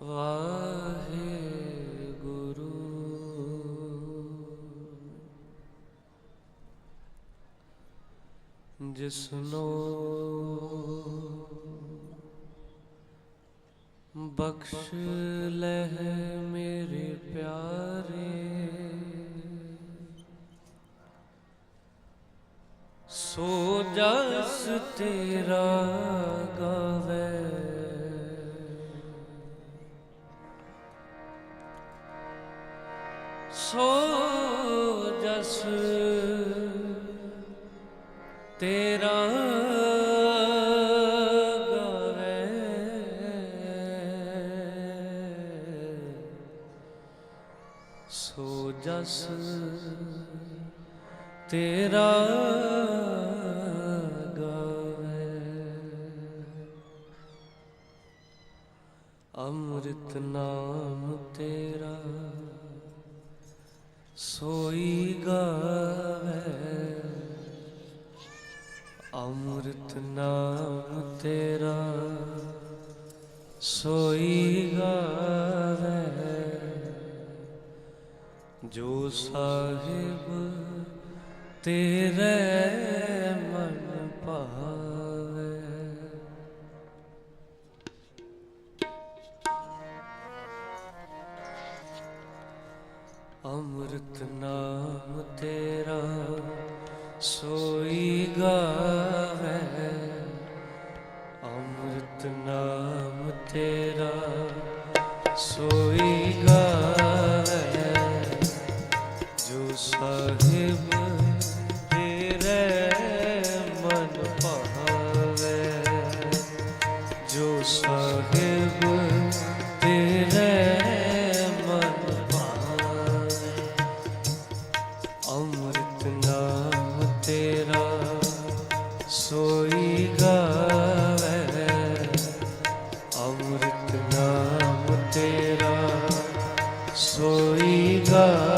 ਵਾਹਿਗੁਰੂ। ਜਿਸਨੋ ਬਖਸ਼ ਲਹਿ ਮੇਰੇ ਪਿਆਰੇ ਸੋ ਜਸ ਤੇਰਾ ਗਾਵੇ। ਤੇਰਾ ਗਾਵੇ। ਸੋ ਜਸ ਤੇਰਾ ਅੰਮ੍ਰਿਤ ਨਾਮ ਤੇਰਾ ਸੋਈ ਗਾਵੇ। ਅੰਮ੍ਰਿਤ ਨਾਮ ਤੇਰਾ ਸੋਈ ਗਾਵੇ। ਜੋ ਸਾਹਿਬ ਤੇਰੇ ਅੰਮ੍ਰਿਤ ਨਾਮ ਤੇਰਾ ਸੋਈ ਗਾ सोई गा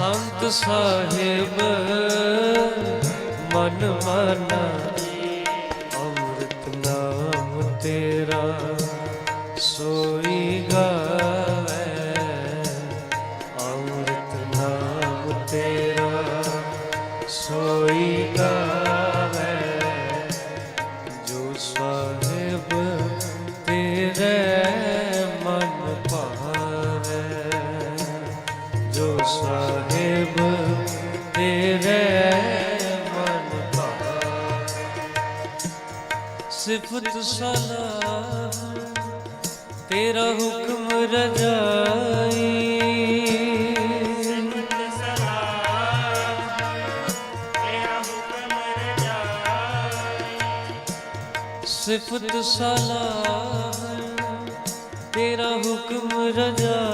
ਸੰਤ ਸਾਹਿਬ ਮਨ ਮਾਨਾ ਤੁਧ ਤੇਰਾ ਹੁਕਮ ਰਜਾਈ। ਸਿਫਤ ਸਲਾਹ ਤੇਰਾ ਹੁਕਮ ਰਜਾ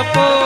जपो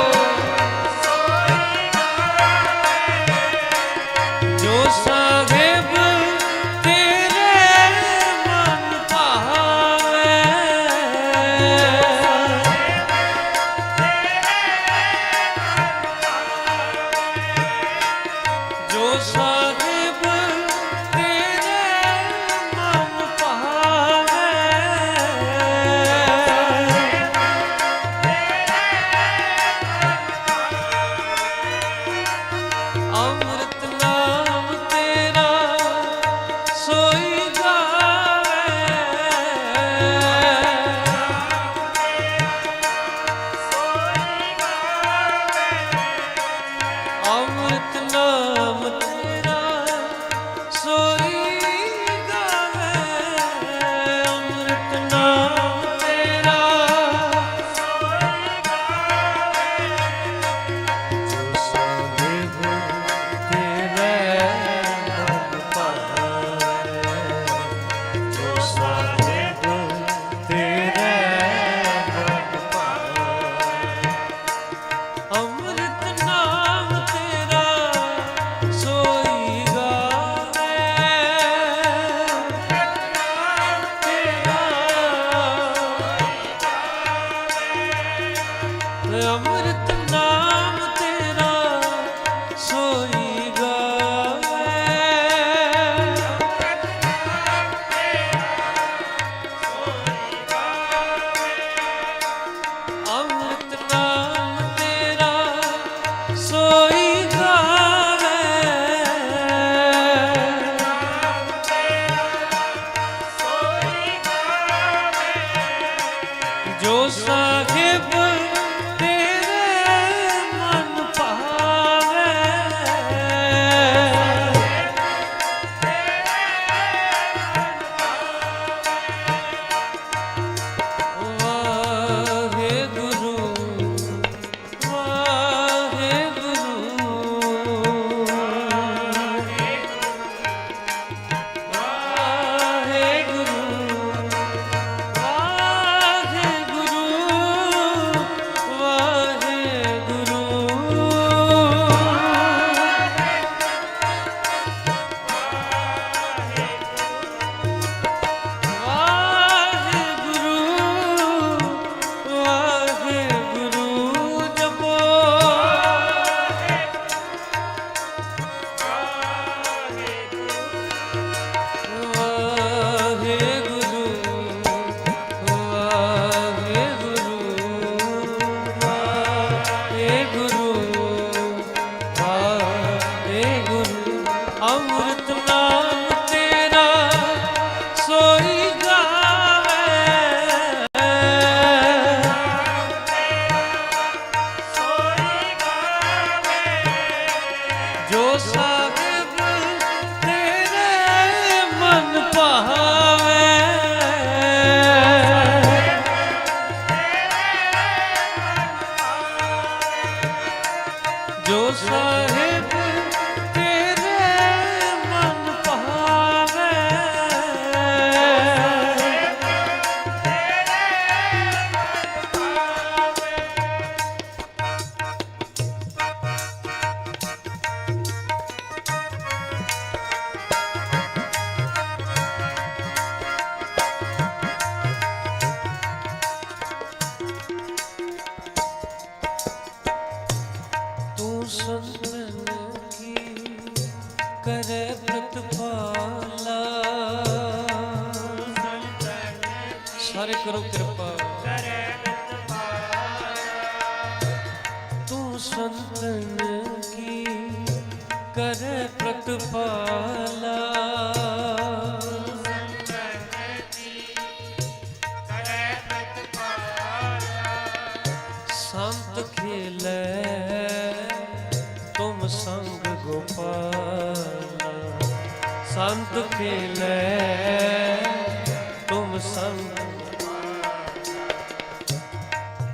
ਅੰਮ੍ਰਿਤ ਨਾਮ ਤੇਰਾ ਸੋਈ ਤੁਮ ਸੰਗ ਗੋਪਾਲਾ ਸੰਤ ਖੇਲੇ ਤੁਮ ਸੰਗ?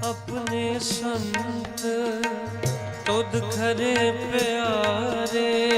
ਆਪਣੇ ਸੰਤ ਤੁਧ ਖਰੇ ਪਿਆਰੇ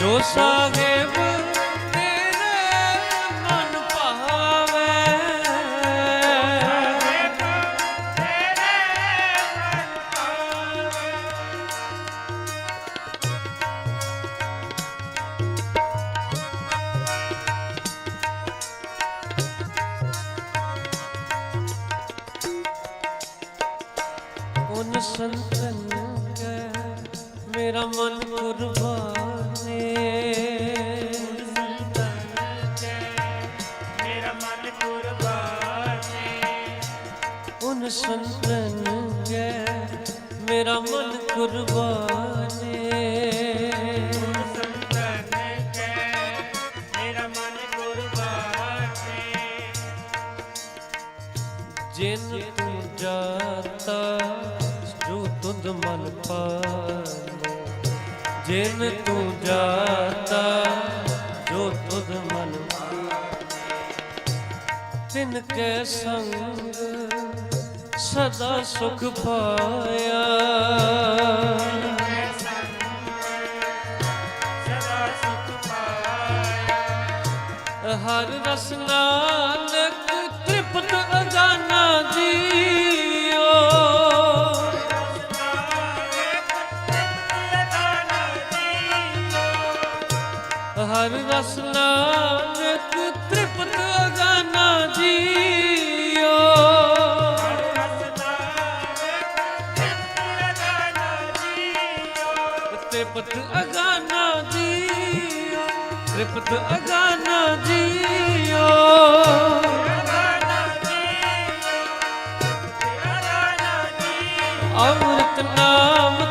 જોશા હે ਜਿਨ ਤੂੰ ਜਾਤਾ ਜੋ ਤੁਧ ਮਨ ਤਿਨ ਕੈ ਸੰਗ ਸਦਾ ਸੁਖ ਪਾਇਆ। ਸਦਾ ਸੁਖ ਪਾਇਆ। ਹਰ ਰਸ ਹਰ ਰਸ ਨਾਨਕ ਤ੍ਰਿਪਤ ਅਗਾਨਾ ਜੀਓ। ਤ੍ਰਿਪਤ ਅਗਾਨਾ ਜੀਓ। ਤ੍ਰਿਪਤ ਅਗਾਨਾ ਜੀਓ। ਅੰਮ੍ਰਿਤ ਨਾਮ